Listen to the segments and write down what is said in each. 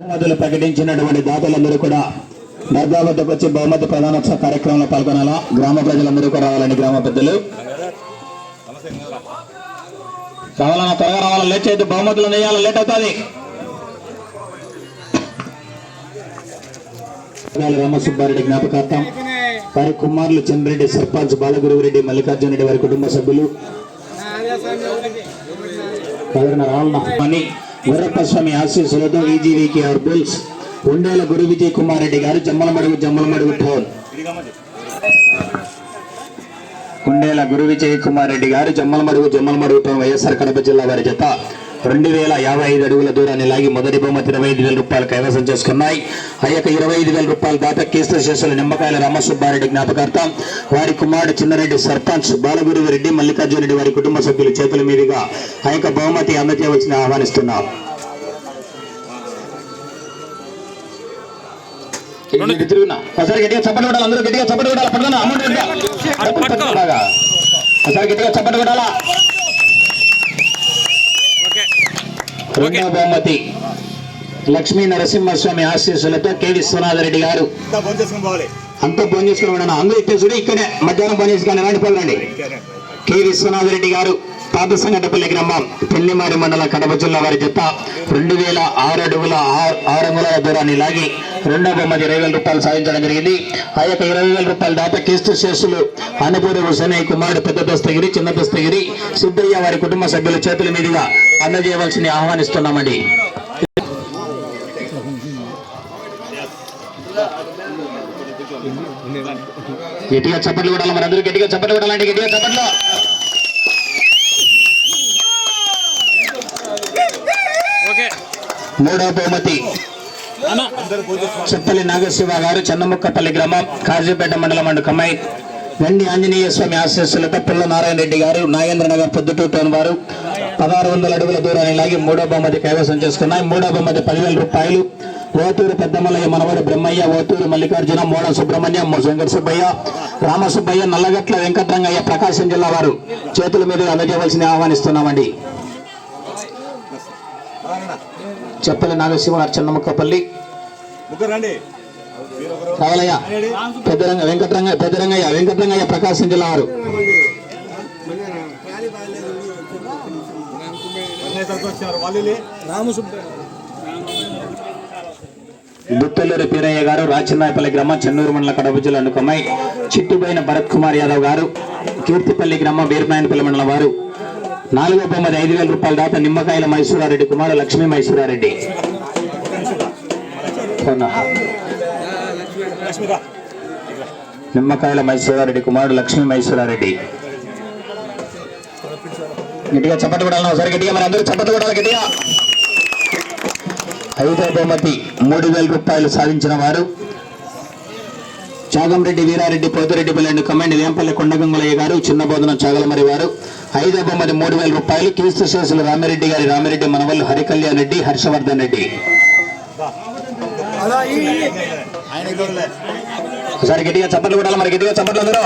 బహుమతులు ప్రకటించినటువంటి దాతలందరూ కూడా దర్గా వద్దకు వచ్చి బహుమతి ప్రధానోత్సవ కార్యక్రమంలో పాల్గొనాలా? గ్రామ ప్రజలందరూ కూడా రావాలని గ్రామ పెద్దలు. రావాలన్నా త్వరగా రావాలని లేట్ చేయొద్దు. బహుమతులు నెయ్యాలి లేట్ అవుతుంది. రామసుబ్బారెడ్డి జ్ఞాపకార్థం వారి కుమారులు చంద్రెడ్డి సర్పంచ్ బాలగురువరెడ్డి మల్లికార్జున రెడ్డి వారి కుటుంబ సభ్యులు. రావాలన్నా అని స్వామి ఆశీస్సులతో ఈజీవీకి bulls. ఉండేల Guru Vijay Kumar Reddy garu Jammalamadugu Jammalamadugu town. Kundela Guru Vijay Kumar Reddy garu Jammalamadugu Jammalamadugu town YSR Kadapa జిల్లా వారి జత. రెండు వేల యాభై ఐదు అడుగుల దూరాన్ని లాగి మొదటి బహుమతి ఇరవై ఐదు వేల రూపాయలు కైవసం చేసుకున్నాయి. ఆ యొక్క ఇరవై ఐదు వేల రూపాయల దాత కీస్తు శేషుల నిమ్మకాయల రామసుబ్బారెడ్డి జ్ఞాపకార్థం వారి కుమారుడు చిన్నరెడ్డి సర్పంచ్ బాలగురువు రెడ్డి మల్లికార్జున రెడ్డి వారి కుటుంబ సభ్యుల చేతుల మీదుగా ఆ యొక్క బహుమతి అందజేయవలసిన ఆహ్వానిస్తున్నాం. ఇటు తిరుగునా. ఒకసారి గట్టిగా చప్పట్లు కొట్టాలి? అందరూ గట్టిగా చప్పట్లు కొట్టాలి? పట్టుకున్నా అమౌంట్ గట్టిగా. డబ్బులు పట్టుకో బాగా. ఒకసారి గట్టిగా చప్పట్లు కొట్టాలా? రెండో బహుమతి లక్ష్మీ నరసింహస్వామి ఆశీస్సులతో కె విశ్వనాథరెడ్డి గారు. అంతా ఫోన్ చేసుకుని ఉన్నాను అందరూ ఇట్టేసుడు ఇక్కడే. మధ్యాహ్నం ఫోన్ చేసుకుని రండి పోలండి కె విశ్వనాథరెడ్డి గారు పాత సంఘటపల్లి గ్రామం పెళ్ళిమారి మండలం కడప జిల్లా వారి జత. రెండు వేల ఆరు అడుగుల ఆరు అంగుల అంగుళాల దూరాన్ని లాగి రెండో బొమ్మది ఇరవై వేల రూపాయలు సాధించడం జరిగింది. ఆ యొక్క ఇరవై వేల రూపాయల దాత క్రీస్తు శేషులు అనుపూరి హుసనయ్య కుమారుడు పెద్ద దస్తగిరి చిన్న దస్తగిరి సిద్ధయ్య వారి కుటుంబ సభ్యుల చేతుల మీదుగా అందజేయవలసింది ఆహ్వానిస్తున్నామండి. గట్టిగా చప్పట్లు కొట్టాలి మరి అందరూ గట్టిగా చప్పట్లు కొట్టాలండి గట్టిగా చప్పట్లు. ఓకే. మూడో బహుమతి. చెప్పలి నాగశివ గారు చన్నముక్కపల్లి గ్రామం కాజీపేట మండలం అండు కమ్మాయి. వెండి ఆంజనేయ స్వామి ఆశీస్సులతో పుల్ల నారాయణ రెడ్డి గారు నాగేంద్ర నగర్ పొద్దుటూరు టౌన్ వారు. పదహారు వందల అడుగుల దూరాన్ని లాగి మూడో బహుమతి కైవసం చేసుకున్నాయి. మూడో బహుమతి పదివేల రూపాయలు. ఓతూరు పెద్దమల్లయ్య మనవడు బ్రహ్మయ్య ఓతూరు మల్లికార్జున మోడ సుబ్రహ్మణ్యం వెంకట సుబ్బయ్య రామ సుబ్బయ్య నల్లగట్ల వెంకట్రంగయ్య ప్రకాశం జిల్లా వారు. చేతుల మీద అందజేయవలసింది ఆహ్వానిస్తున్నామండి. చెప్పలి నాగశివ మీరు ఒకరు రావాలయ్య పెద్దరంగ వెంకటరంగ పెద్దరంగయ్య వెంకటరంగయ్య ప్రకాశం జిల్లా వారు. అన్నయ్య వచ్చారు పీరయ్య గారు రాచన్నాయపల్లి గ్రామం చెన్నూరు మండల కడప జిల్లా అనుకమై చిట్టుబైన భరత్ కుమార్ యాదవ్ గారు కీర్తిపల్లి గ్రామం బీర్మాయనపల్లి మండలం వారు. నాలుగో బొమ్మది ఐదు వేల రూపాయల దాత నిమ్మకాయల మైసూరారెడ్డి కుమారు లక్ష్మీ మైసూరారెడ్డి నిమ్మకాయల మైసూరారెడ్డి కుమారుడు లక్ష్మీ మైసూరారెడ్డి గట్టిగా చప్పట్లు కొడాలి ఒకసారి గట్టిగా మరి అందరూ చప్పట్లు కొడాలి గట్టిగా. ఐదో బహుమతి మూడు వేల రూపాయలు సాధించిన వారు. చాగంరెడ్డి వీరారెడ్డి పోతిరెడ్డి పిల్లండి కమాండ్ వేంపల్లి కొండగంగులయ్య గారు చిన్న బోధన చాగలమరి వారు. ఐదో బొమ్మది మూడు వేల రూపాయలు క్రీస్తు శేషులు రామిరెడ్డి గారి రామిరెడ్డి మనవల్లు హరికళ్యాణ్ రెడ్డి హర్షవర్ధన్ రెడ్డి. ఒకసారి గట్టిగా చప్పట్లు కొట్టాలి మరి గట్టిగా చప్పట్లు అందరూ.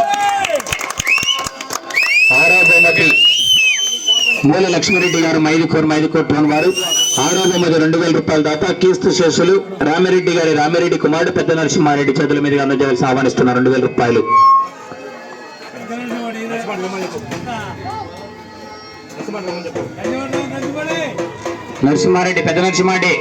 ఆరో బహుమతి మూల లక్ష్మిరెడ్డి గారు మైదుకూరు మైదుకూరు టౌన్ వారు. ఆరు తొమ్మిది రెండు వేల రూపాయల దాకా కీస్తు శేషులు రామిరెడ్డి గారి రామిరెడ్డి కుమారుడు పెద్ద నరసింహారెడ్డి చేతుల మీదుగా అందజేయాల్సి ఆహ్వానిస్తున్నారు. రెండు వేల రూపాయలు. నరసింహారెడ్డి పెద్ద నరసింహారెడ్డి.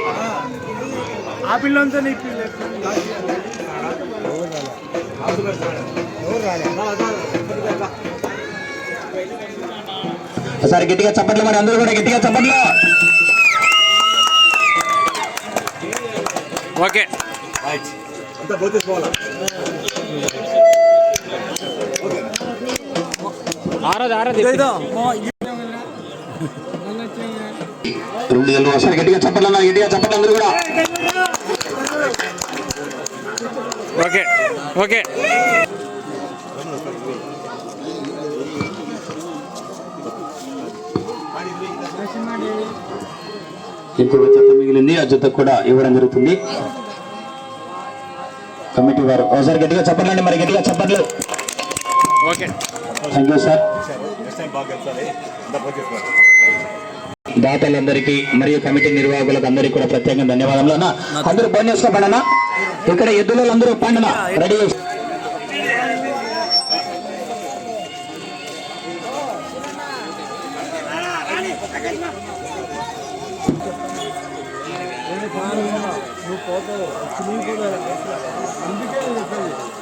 ఒకసారి గట్టిగా చప్పట్లు మరి అందరూ కూడా గట్టిగా చప్పట్లు. ఓకే. రైట్ అంతా ఫోన్ చేసుకోవాలా ఆరది ఆరది. రెండు వేలు ఒకసారి గట్టిగా చప్పట్లు గట్టిగా చప్పట్లు అందరూ కూడా. ఓకే. ఓకే. ఇంకొక జత మిగిలింది ఆ జత కూడా ఇవ్వడం జరుగుతుంది. కమిటీ వారు ఒకసారి గట్టిగా చెప్పండి మరి గట్టిగా చెప్పట్లు. ఓకే. థ్యాంక్ యూ సార్ దాతలందరికీ మరియు కమిటీ నిర్వాహకులకు అందరికీ కూడా ప్రత్యేకంగా ధన్యవాదములు అన్న. అందరూ బంద్ చేసుకోబడనా ఇక్కడ ఎద్దులు అందరూ పండున రెడీ నువ్వు పోతావు. అందుకే నేను